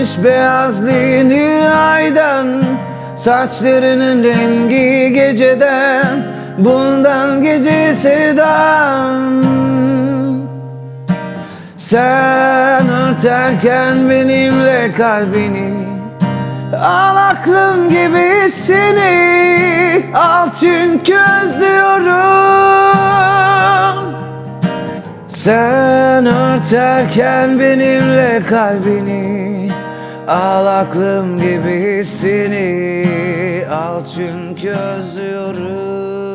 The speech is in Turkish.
almış beyazlığını aydan Saçlarının rengi geceden Bundan gece sevdam Sen örterken benimle kalbini Al aklım gibi seni Al çünkü özlüyorum. Sen örterken benimle kalbini Al aklım gibi seni Al çünkü özlüyorum